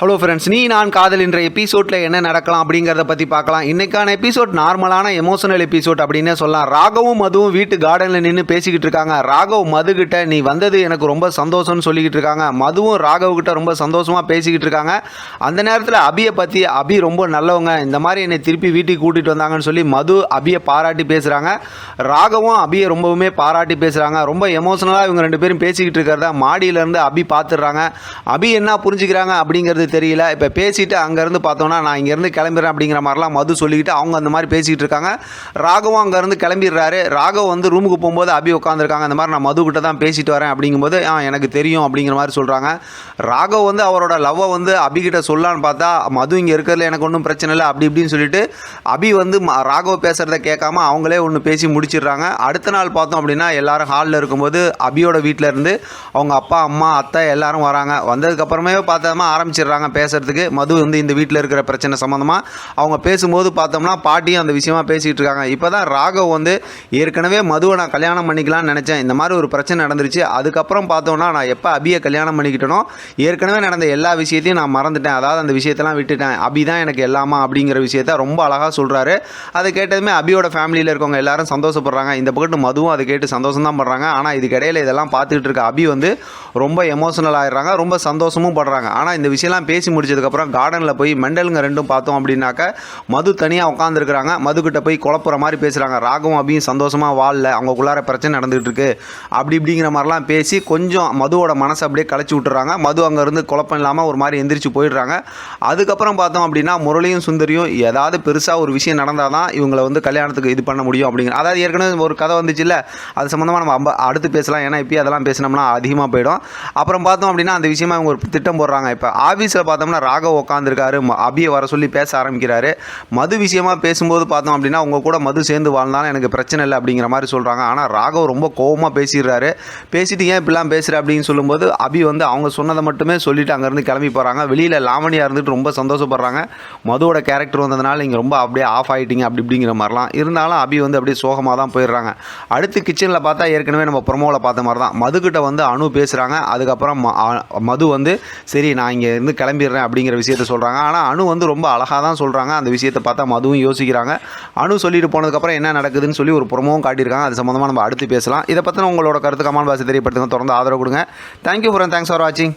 Hello friends நீ நான் காதல் என்ற எபிசோடில் என்ன நடக்கலாம் அப்படிங்கிறத பற்றி பார்க்கலாம். இன்றைக்கான எபிசோட் நார்மலான எமோஷனல் எபிசோட் அப்படின்னே சொல்லலாம். ராகவும் மதுவும் வீட்டு கார்டனில் நின்று பேசிக்கிட்டு இருக்காங்க. ராகவ் மதுக்கிட்ட நீ வந்தது எனக்கு ரொம்ப சந்தோஷம்னு சொல்லிக்கிட்டு இருக்காங்க. மதுவும் ராகவ் கிட்ட ரொம்ப சந்தோஷமாக பேசிக்கிட்டு இருக்காங்க. அந்த நேரத்தில் அபியை பற்றி அபி ரொம்ப நல்லவங்க. இந்த மாதிரி என்னை திருப்பி வீட்டுக்கு கூட்டிகிட்டு வந்தாங்கன்னு சொல்லி மது அபியை பாராட்டி பேசுகிறாங்க ராகவும் அபியை ரொம்பவுமே பாராட்டி பேசுகிறாங்க ரொம்ப எமோஷனலாக இவங்க ரெண்டு பேரும் பேசிக்கிட்டு இருக்கிறத மாடியிலேருந்து அபி பார்த்துடுறாங்க அபி என்ன புரிஞ்சுக்கிறாங்க அப்படிங்கிறது தெரியல. இப்போ பேசிட்டு அங்கேருந்து பார்த்தோன்னா நான் இங்கேருந்து கிளம்பிடுறேன் அப்படிங்கிற மாதிரிலாம் மது சொல்லிக்கிட்டு அவங்க அந்த மாதிரி பேசிக்கிட்டு இருக்காங்க. ராகவும் அங்கேருந்து கிளம்பிடுறாரு. ராகவ் வந்து ரூமுக்கு போகும்போது அபி உட்காந்துருக்காங்க அந்த மாதிரி நான் மது கிட்ட தான் பேசிட்டு வரேன் அப்படிங்கும்போது ஆ எனக்கு தெரியும் அப்படிங்கிற மாதிரி சொல்கிறாங்க ராகவ் வந்து அவரோட லவ்வை வந்து அபிகிட்ட சொல்லலான்னு பார்த்தா மது இங்கே இருக்கிறதுல எனக்கு ஒன்றும் பிரச்சனை இல்லை அப்படி இப்படின்னு சொல்லிட்டு அபி வந்து ம- ராகவ் பேசுகிறத கேட்காம அவங்களே ஒன்று பேசி முடிச்சிடுறாங்க. அடுத்த நாள் பார்த்தோம் அப்படின்னா எல்லாரும் ஹாலில் இருக்கும்போது அபியோட வீட்டில் இருந்து அவங்க அப்பா அம்மா அத்தை எல்லாரும் வராங்க. வந்ததுக்கப்புறமே பார்த்தோமா ஆரம்பிச்சிடுறாங்க. பேசுறதுக்கு. மது வந்து இந்த வீட்டில் இருக்கிற பிரச்சனை சம்மந்தமாக அவங்க பேசும்போது பார்த்தோம்னா பாட்டியும் அந்த விஷயமா பேசிகிட்டு இருக்காங்க. இப்போ தான் ராகவ் வந்து ஏற்கனவே மதுவை நான் கல்யாணம் பண்ணிக்கலாம்னு நினச்சேன். இந்த மாதிரி ஒரு பிரச்சனை நடந்துருச்சு. அதுக்கப்புறம் பார்த்தோம்னா நான் எப்போ அபியை கல்யாணம் பண்ணிக்கிட்டனோ ஏற்கனவே நடந்த எல்லா விஷயத்தையும் நான் மறந்துட்டேன். அதாவது அந்த விஷயத்தெல்லாம் விட்டுட்டேன். அபி தான் எனக்கு எல்லாமா அப்படிங்கிற விஷயத்த ரொம்ப அழகாக சொல்கிறாரு அதை கேட்டதுமே அபியோட ஃபேமிலியில் இருக்கவங்க எல்லாரும் சந்தோஷப்படுறாங்க. இந்த பக்கத்து மதுவும் அதை கேட்டு சந்தோஷம் தான் பண்ணுறாங்க ஆனால் இதுக்கிடையில் இதெல்லாம் பார்த்துக்கிட்டு இருக்க அபி வந்து ரொம்ப எமோஷனல் ஆயிடுறாங்க. ரொம்ப சந்தோஷமும் படுறாங்க. ஆனால் இந்த விஷயம்லாம் பேசி முடிச்சதுக்கப்புறம் கார்டனில் போய் மெண்டலுங்க ரெண்டும் பார்த்தோம் அப்படின்னாக்க மது தனியாக உட்காந்துருக்குறாங்க மதுக்கிட்ட போய் குழப்புற மாதிரி பேசுகிறாங்க ராகவும் அபியும் சந்தோஷமாக வாழல. அவங்களுக்குள்ளார பிரச்சனை நடந்துகிட்டு இருக்கு அப்படி இப்படிங்கிற மாதிரிலாம் பேசி கொஞ்சம் மதுவோட மனசை அப்படியே களைச்சி விட்டுறாங்க. மது அங்கேருந்து குழப்பம் இல்லாமல் ஒரு மாதிரி எந்திரிச்சு போயிடுறாங்க. அதுக்கப்புறம் பார்த்தோம் அப்படின்னா முரளியும் சுந்தரியும் ஏதாவது பெருசாக ஒரு விஷயம் நடந்தால் தான் இவங்களை வந்து கல்யாணத்துக்கு இது பண்ண முடியும் அப்படிங்கிற அதாவது ஏற்கனவே ஒரு கதை வந்துச்சுல்ல? அது சம்மந்தமாக நம்ம அம்ப- அடுத்து பேசலாம். ஏன்னா இப்போயே அதெல்லாம் பேசினோம்னா அதிகமாக போயிடும். அப்புறம் பார்த்தோம் அப்படின்னா அந்த விஷயமா இவங்க ஒரு திட்டம் போடுறாங்க. இப்போ ஆஃபீஸ் ஆஃபீஸில் பார்த்தோம்னா ராகவ் உட்காந்துருக்காரு அபியை வர சொல்லி பேச ஆரம்பிக்கிறாரு. மது விஷயமா பேசும்போது பார்த்தோம் அப்படின்னா அவங்க கூட மது சேர்ந்து வாழ்ந்தாலும் எனக்கு பிரச்சனை இல்லை அப்படிங்கிற மாதிரி சொல்கிறாங்க ஆனால் ராகவ் ரொம்ப கோவமாக பேசிடுறாரு. பேசிட்டு ஏன் இப்படிலாம் பேசுகிற அப்படின்னு சொல்லும்போது அபி வந்து அவங்க சொன்னதை மட்டுமே சொல்லிட்டு அங்கேருந்து கிளம்பி போகிறாங்க வெளியில் லாவணியாக இருந்துட்டு ரொம்ப சந்தோஷப்படுறாங்க. மதுவோட கேரக்டர் வந்ததுனால இங்கே ரொம்ப அப்படியே ஆஃப் ஆகிட்டீங்க அப்படி இப்படிங்கிற மாதிரிலாம். இருந்தாலும் அபி வந்து அப்படியே சோகமாக தான் போயிடுறாங்க. அடுத்து கிச்சனில் பார்த்தா ஏற்கனவே நம்ம ப்ரொமோவில் பார்த்த மாதிரி தான் மதுக்கிட்ட வந்து அணு பேசுகிறாங்க அதுக்கப்புறம் ம- மது வந்து சரி நான் இங்கே இருந்து கிளம்பிடுறேன் அப்படிங்கிற விஷயத்த சொல்கிறாங்க ஆனால் அணு வந்து ரொம்ப அழகாக தான் சொல்கிறாங்க அந்த விஷயத்தை பார்த்தா மதுவும் யோசிக்கிறாங்க. அணு சொல்லிட்டு போனதுக்கப்புறம் என்ன நடக்குதுன்னு சொல்லி ஒரு புறமும் காட்டியிருக்காங்க. அது சம்மந்தமாக நம்ம அடுத்து பேசலாம். இதை பற்றின உங்களோட கருத்து கமான் பாசி தெரியப்படுத்துங்க. தொடர்ந்து ஆதரவு கொடுங்க. தேங்க்யூ ஃபுரன் தேங்க்ஸ் ஃபார் வாட்சிங்